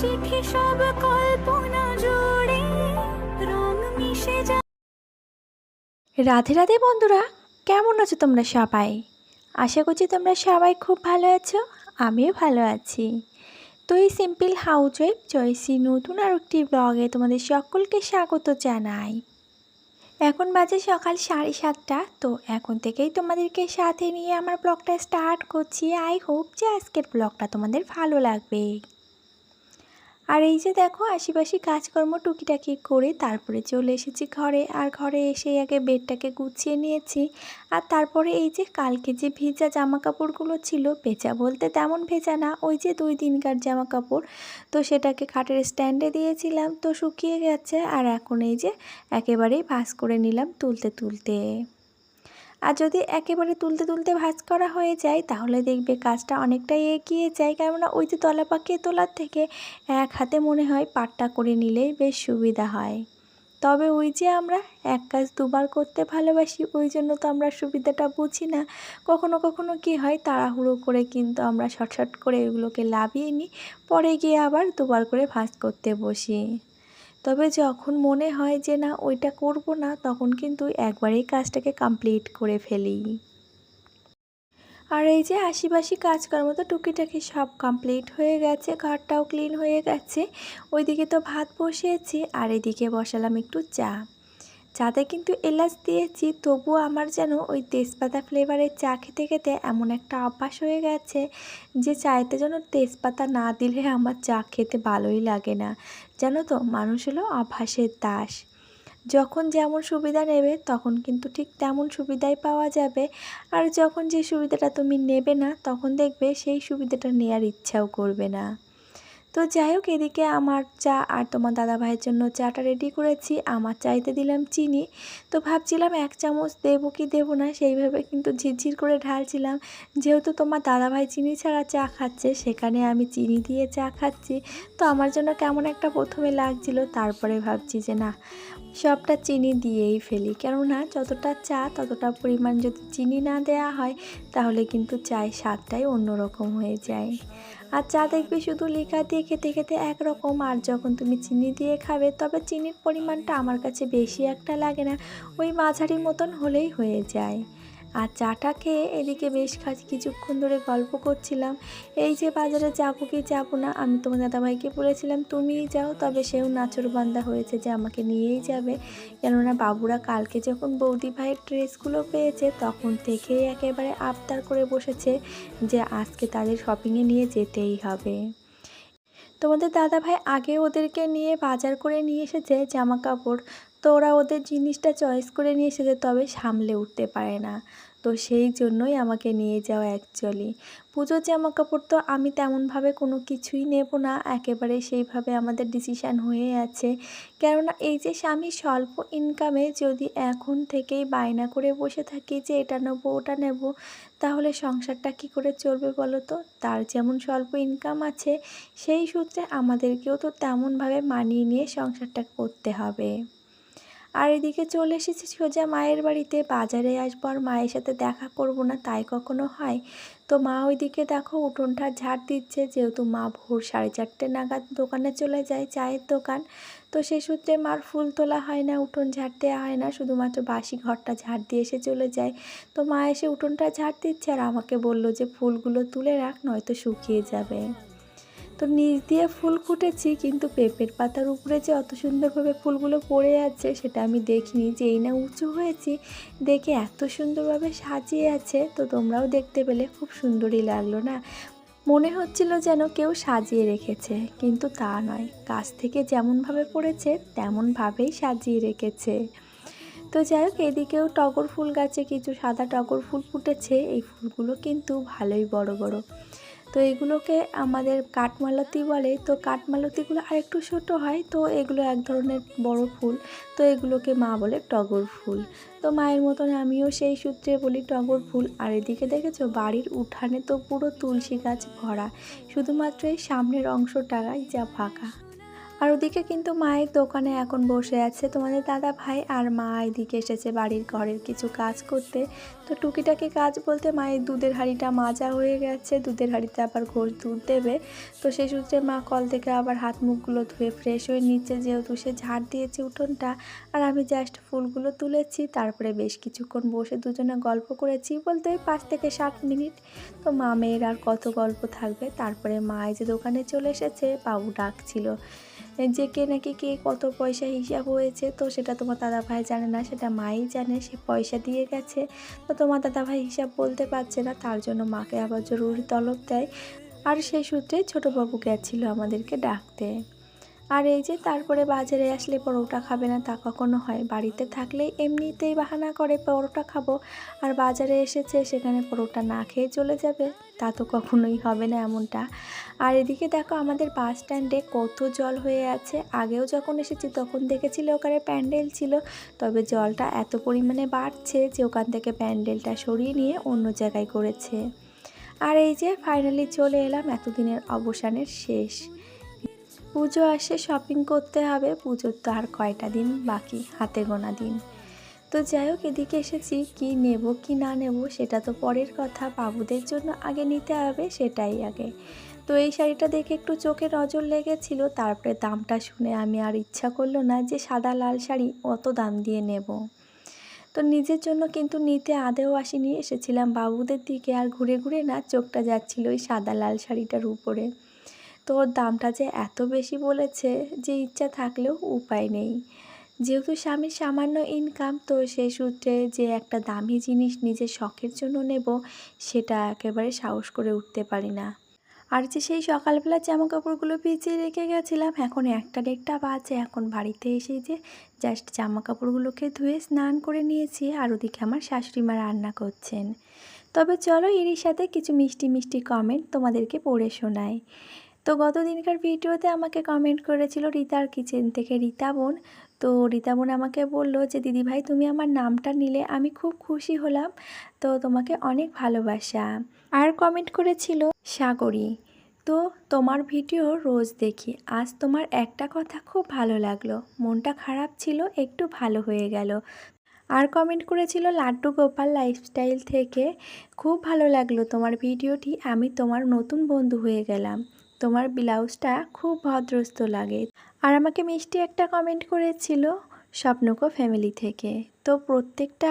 চিঠি সব কল্পনা রং মিশে রাধে রাধে বন্ধুরা, কেমন আছো তোমরা সবাই? আশা করছি তোমরা সবাই খুব ভালো আছো, আমিও ভালো আছি। তো এই সিম্পল হাউস ওয়াইফ জয়সি নতুন আর একটি ব্লগে তোমাদের সকলকে স্বাগত জানাই। এখন বাজে সকাল সাড়ে সাতটা, তো এখন থেকেই তোমাদেরকে সাথে নিয়ে আমার ব্লগটা স্টার্ট করছি। আই হোপ যে আজকের ব্লগটা তোমাদের ভালো লাগবে। আর এই যে দেখো, আশিপাশি কাজকর্ম টুকিটাকি করে তারপরে চলে এসেছি ঘরে। আর ঘরে এসে আগে বেডটাকে গুছিয়ে নিয়েছি। আর তারপরে এই যে কালকে যে ভেজা জামা কাপড়গুলো ছিল, ভেজা বলতে তেমন ভেজা না, ওই যে দুই দিনকার জামা কাপড় তো সেটাকে খাটের স্ট্যান্ডে দিয়েছিলাম, তো শুকিয়ে গেছে। আর এখন এই যে একেবারেই ভাস করে নিলাম তুলতে তুলতে। আর যদি একেবারে তুলতে তুলতে ভাঁজ করা হয়ে যায়, তাহলে দেখবে কাজটা অনেকটাই এগিয়ে যায়। কেননা ওই যে তলা পাকিয়ে তোলার থেকে এক হাতে মনে হয় পাটটা করে নিলেই বেশ সুবিধা হয়। তবে ওই যে আমরা এক কাজ দুবার করতে ভালোবাসি, ওই জন্য তো আমরা সুবিধাটা বুঝি না। কখনো কখনো কি হয়, তাড়াহুড়ো করে কিন্তু আমরা শর্টশট করে এগুলোকে লাভিয়ে নিই, পরে গিয়ে আবার দুবার করে ভাঁজ করতে বসি। তবে যখন মনে হয় যে না, ওইটা করব না, তখন কিন্তু একবারেই কাজটাকে কমপ্লিট করে ফেলি। আর এই যে আশিবাসি কাজকর্ম তো টুকিটাকি সব কমপ্লিট হয়ে গেছে, ঘরটাও ক্লিন হয়ে গেছে, ওইদিকে তো ভাত বসিয়েছি, আর এদিকে বসালাম একটু চা। চাতে কিন্তু এলাচ দিয়েছি, তবুও আমার যেন ওই তেজপাতা ফ্লেভারের চা খেতে খেতে এমন একটা অভ্যাস হয়ে গেছে যে চাইতে যেন তেজপাতা না দিলে আমার চা খেতে ভালোই লাগে না। জানো তো, মানুষ হলো অভ্যাসের দাস। যখন যেমন সুবিধা নেবে, তখন কিন্তু ঠিক তেমন সুবিধাই পাওয়া যাবে। আর যখন যে সুবিধাটা তুমি নেবে না, তখন দেখবে সেই সুবিধাটা নেয়ার ইচ্ছাও করবে না। তো যাই হোক, এদিকে আমার চা আর তোমার দাদা ভাইয়ের জন্য চাটা রেডি করেছি। আমার চাইতে দিলাম চিনি। তো ভাবছিলাম এক চামচ দেবো কি দেবো না, সেইভাবে কিন্তু ঝিরঝির করে ঢালছিলাম। যেহেতু তোমার দাদা ভাই চিনি ছাড়া চা খাচ্ছে, সেখানে আমি চিনি দিয়ে চা খাচ্ছি। তো আমার জন্য কেমন একটা প্রথমে লাগছিল, তারপরে ভাবছি যে না, সবটা চিনি দিয়েই ফেলি। কেননা যতটা চা, ততটা পরিমাণ যদি চিনি না দেয়া হয়, তাহলে কিন্তু চায়ের স্বাদটাই অন্যরকম হয়ে যায়। আর চা দেখবে শুধু লিকা দিয়ে খেতে খেতে একরকম। আর যখন তুমি চিনি দিয়ে খাবে, তবে চিনির পরিমাণটা আমার কাছে বেশি একটা লাগে না। ওই মাঝারি মতন হলেই হয়ে যায়। আর চাটা খেয়ে এদিকে বেশ কাজ কিছুক্ষণ ধরে গল্প করছিলাম। এই যে বাজারে যাব কি যাব না, আমি তোমার দাদাভাইকে বলেছিলাম, তুমিই যাও, তবে সেও নাচরবান্দা হয়েছে যে আমাকে নিয়েই যাবে। কেননা বাবুরা কালকে যখন বৌদি ভাইয়ের ড্রেসগুলো পেয়েছে, তখন থেকেই একেবারে আবদার করে বসেছে যে আজকে তাদের শপিংয়ে নিয়ে যেতেই হবে। তোমাদের দাদা ভাই আগে ওদেরকে নিয়ে বাজার করে নিয়ে এসেছে জামা কাপড় তো ওরা ওদের জিনিসটা চয়েস করে নিয়ে এসেছে, তবে সামলে উঠতে পারে না। তো সেই জন্যই আমাকে নিয়ে যাওয়া অ্যাকচুয়ালি পুজোর জামা কাপড় তো আমি তেমনভাবে কোনো কিছুই নেব না, একেবারে সেইভাবে আমাদের ডিসিশান হয়ে আছে। কেননা এই যে স্বামী স্বল্প ইনকামে যদি এখন থেকেই বায়না করে বসে থাকি যে এটা নেব, ওটা নেব, তাহলে সংসারটা কি করে চলবে বলো তো? তার যেমন স্বল্প ইনকাম আছে, সেই সূত্রে আমাদেরকেও তো তেমনভাবে মানিয়ে নিয়ে সংসারটা করতে হবে। আর এদিকে চলে এসেছি সোজা মায়ের বাড়িতে। বাজারে আসব আর মায়ের সাথে দেখা করব না, তাই কখনো হয়? তো মা ওইদিকে দেখো উঠোনটা ঝাড় দিচ্ছে, যেহেতু মা ভোর সাড়ে চারটে নাগাদ দোকানে চলে যায় চায়ের দোকান। তো সে সূত্রে মার ফুল তোলা হয় না, উঠোন ঝাড় দেওয়া হয় না, শুধুমাত্র বাসি ঘরটা ঝাড় দিয়ে এসে চলে যায়। তো মা এসে উঠোনটা ঝাড় দিচ্ছে আর আমাকে বলল যে ফুলগুলো তুলে রাখ, নয়তো শুকিয়ে যাবে। তো নিচ দিয়ে ফুল ফুটেছি, কিন্তু পেঁপের পাতার উপরে যে অত সুন্দরভাবে ফুলগুলো পড়ে আছে, সেটা আমি দেখিনি। যে এই না উঁচু হয়েছি, দেখে এত সুন্দরভাবে সাজিয়ে আছে, তো তোমরাও দেখতে পেলে খুব সুন্দরই লাগল না? মনে হচ্ছিল যেন কেউ সাজিয়ে রেখেছে, কিন্তু তা নয়। গাছ থেকে যেমনভাবে পড়েছে, তেমনভাবেই সাজিয়ে রেখেছে। তো যাই হোক, এদিকেও টগর ফুল গাছে কিছু সাদা টগর ফুল ফুটেছে, এই ফুলগুলো কিন্তু ভালোই বড় বড়। তো এগুলোকে আমাদের কাঠমালতি বলে। তো কাঠমালতিগুলো আর একটু ছোটো হয়, তো এগুলো এক ধরনের বড় ফুল। তো এগুলোকে মা বলে টগর ফুল। তো মায়ের মতন আমিও সেই সূত্রে বলি টগর ফুল। আর এদিকে দেখেছ, বাড়ির উঠানে তো পুরো তুলসী গাছ ভরা। শুধুমাত্র এই সামনের অংশটাই যা ফাঁকা। আর ওদিকে কিন্তু মায়ের দোকানে এখন বসে আছে তোমাদের দাদা ভাই আর মা এদিকে এসেছে বাড়ির ঘরের কিছু কাজ করতে। তো টুকিটাকি কাজ বলতে মায়ের দুধের হাঁড়িটা মাজা হয়ে গেছে, দুধের হাঁড়িতে আবার ঘোষ দুধ দেবে। তো সেই সূত্রে মা কল থেকে আবার হাত মুখগুলো ধুয়ে ফ্রেশ হয়ে নিচ্ছে যেহেতু সে ঝাড় দিয়েছে উঠোনটা। আর আমি জাস্ট ফুলগুলো তুলেছি, তারপরে বেশ কিছুক্ষণ বসে দুজনে গল্প করেছি বলতে পাঁচ থেকে সাত মিনিট। তো মা, মেয়ের আর কত গল্প থাকবে? তারপরে মা এই যে দোকানে চলে এসেছে, বাবু ডাকছিল। যে কে নাকি কে কত পয়সা হিসাব হয়েছে, তো সেটা তোমার দাদা ভাই জানে না, সেটা মাই জানে, সে পয়সা দিয়ে গেছে। তো তোমার দাদা ভাই হিসাব বলতে পারছে না, তার জন্য মাকে আবার জরুরি তলব দেয়। আর সেই সূত্রে ছোটোবাবু গেছিল আমাদেরকে ডাকতে। আর এই যে তারপরে বাজারে আসলে পরোটা খাবে না তা কখনো হয়। বাড়িতে থাকলেই এমনিতেই বাহানা করে পরোটা খাব। আর বাজারে এসেছে সেখানে পরোটা না খেয়ে চলে যাবে। তা তো কখনোই হবে না এমনটা। আর এদিকে দেখো আমাদের বাস স্ট্যান্ডে কত জল হয়ে আছে। আগেও যখন এসেছি তখন দেখেছিলে ওখানে প্যান্ডেল ছিল। তবে জলটা এত পরিমাণে বাড়ছে যে ওখান থেকে প্যান্ডেলটা সরিয়ে নিয়ে অন্য জায়গায় করেছে। আর এই যে ফাইনালি চলে এলাম এতদিনের অবসানের শেষ। পুজো আসে শপিং করতে হবে, পুজোর তো আর কয়টা দিন বাকি? হাতে গোনা দিন। তো যাই হোক, এদিকে এসেছি, কি নেব, কি না নেব, সেটা তো পরের কথা। বাবুদের জন্য আগে নিতে হবে, সেটাই আগে। তো এই শাড়িটা দেখে একটু চোখে নজর লেগেছিল, তারপরে দামটা শুনে আমি আর ইচ্ছা করল না যে সাদা লাল শাড়ি অত দাম দিয়ে নেব। তো নিজের জন্য কিন্তু নিতে আদেও আসিনি, এসেছিলাম বাবুদের দিকে। আর ঘুরে ঘুরে না, চোখটা যাচ্ছিল ওই সাদা লাল শাড়িটার উপরে। তো ওর দামটা যে এত বেশি বলেছে যে ইচ্ছা থাকলেও উপায় নেই। যেহেতু স্বামীর সামান্য ইনকাম তো সেই সূত্রে যে একটা দামি জিনিস নিজের শখের জন্য নেব, সেটা একেবারে সাহস করে উঠতে পারি না। আর যে সেই সকালবেলা জামা কাপড়গুলো ভিজিয়ে রেখে গেছিলাম, এখন একটা দেড়টা বাজে। এখন বাড়িতে এসে যে জাস্ট জামা কাপড়গুলোকে ধুয়ে স্নান করে নিয়েছি আর ওদিকে আমার শাশুড়ি মা রান্না করছেন। তবে চলো এরই সাথে কিছু মিষ্টি মিষ্টি কমেন্ট তোমাদেরকে পড়ে শোনাই। তো গত দিনকার ভিডিওতে আমাকে কমেন্ট করেছিল রিতার কিচেন থেকে রীতা বোন। তো রীতা বোন আমাকে বলল যে দিদিভাই তুমি আমার নামটা নিলে আমি খুব খুশি হলাম। তো তোমাকে অনেক ভালোবাসা। আর কমেন্ট করেছিল, সাগরী, তো তোমার ভিডিও রোজ দেখি। আজ তোমার একটা কথা খুব ভালো লাগল। মনটা খারাপ ছিল, একটু ভালো হয়ে গেল। আর কমেন্ট করেছিল, লাড্ডু গোপাল লাইফস্টাইল থেকে খুব ভালো লাগল তোমার ভিডিওটি আমি তোমার নতুন বন্ধু হয়ে গেলাম। তোমার ব্লাউজটা খুব ভদ্রস্ত লাগে। আর আমাকে মিষ্টি একটা কমেন্ট করেছিল স্বপ্নকো ফ্যামিলি থেকে। তো প্রত্যেকটা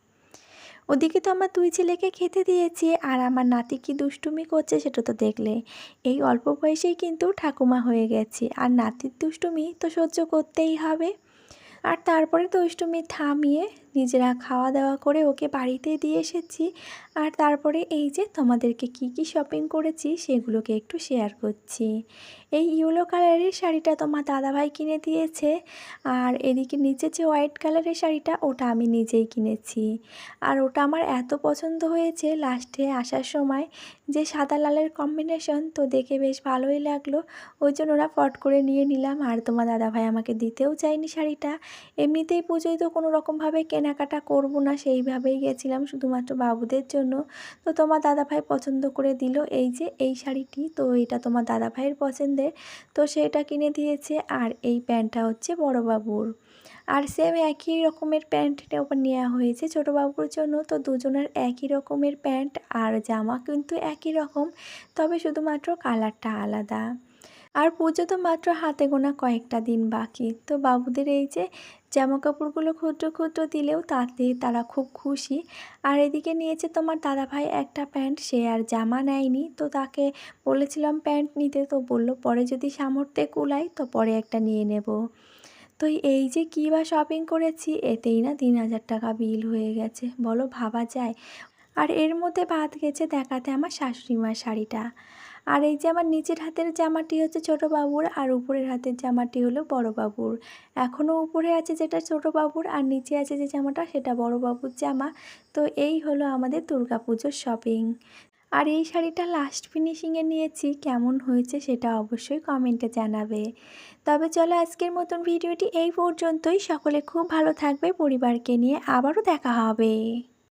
ওদিকে তো আমার দুই ছেলেকে খেতে দিয়েছি আর আমার নাতি কি দুষ্টুমি করছে সেটা তো দেখলে। এই অল্প বয়সেই কিন্তু ঠাকুমা হয়ে গেছি। আর নাতির দুষ্টুমি তো সহ্য করতেই হবে। আর তারপরে দুষ্টুমি থামিয়ে নিজেরা খাওয়া দাওয়া করে ওকে বাড়িতে দিয়ে এসেছি। আর তারপরে এই যে তোমাদেরকে কি কি শপিং করেছি সেগুলোকে একটু শেয়ার করছি। এই ইয়েলো কালারের শাড়িটা তোমার দাদাভাই কিনে দিয়েছে। আর এদিকে নিচে যে হোয়াইট কালারের শাড়িটা ওটা আমি নিজেই কিনেছি। আর ওটা আমার এত পছন্দ হয়েছে লাস্টে আসার সময় যে সাদা লালের কম্বিনেশন তো দেখে বেশ ভালোই লাগল। ওই জন্য ওরা ফট করে নিয়ে নিলাম। আর তোমার দাদাভাই আমাকে দিতেও চায়নি শাড়িটা। এমনিতেই পুজোয় তো কোনো রকমভাবে কেনাকাটা করব না সেইভাবেই গেছিলাম শুধুমাত্র বাবুদের জন্য। তো তোমার দাদাভাই পছন্দ করে দিল এই যে এই শাড়িটি, তো এটা তোমার দাদাভাইয়ের পছন্দের। তো সেটা কিনে দিয়েছে আর এই প্যান্টটা হচ্ছে বড় বাবুর আর সেম একই রকমের প্যান্ট ওপর নেওয়া হয়েছে ছোটো বাবুর জন্য। তো দুজনের একই রকমের প্যান্ট আর জামা কিন্তু একই রকম, তবে শুধুমাত্র কালারটা আলাদা। আর পুজো তো মাত্র হাতে গোনা কয়েকটা দিন বাকি। তো বাবুদের এই যে জামা কাপড়গুলো ক্ষুদ্র ক্ষুদ্র দিলেও তাতে তারা খুব খুশি। আর এদিকে নিয়েছে তোমার দাদাভাই একটা প্যান্ট, সে আর জামা নেয়নি। তো তাকে বলেছিলাম প্যান্ট নিতে, তো বলল পরে যদি সামর্থ্যে কুলাই তো পরে একটা নিয়ে নেব। তো এই যে কী বা শপিং করেছি, এতেই না তিন হাজার টাকা বিল হয়ে গেছে। বলো ভাবা যায়। আর এর মধ্যে বাদ গেছে দেখাতে আমার শাশুড়ি মার শাড়িটা। আর এই যে আমার নিচের হাতের জামাটি হচ্ছে ছোটো বাবুর আর উপরের হাতের জামাটি হলো বড় বাবুর। এখনও উপরে আছে যেটা ছোটো বাবুর আর নিচে আছে যে জামাটা সেটা বড় বাবুর জামা। তো এই হলো আমাদের দুর্গাপুজোর শপিং আর এই শাড়িটা লাস্ট ফিনিশিংয়ে নিয়েছি, কেমন হয়েছে সেটা অবশ্যই কমেন্টে জানাবে। তবে চলো আজকের মতন ভিডিওটি এই পর্যন্তই। সকলে খুব ভালো থাকবে, পরিবারকে নিয়ে আবারও দেখা হবে।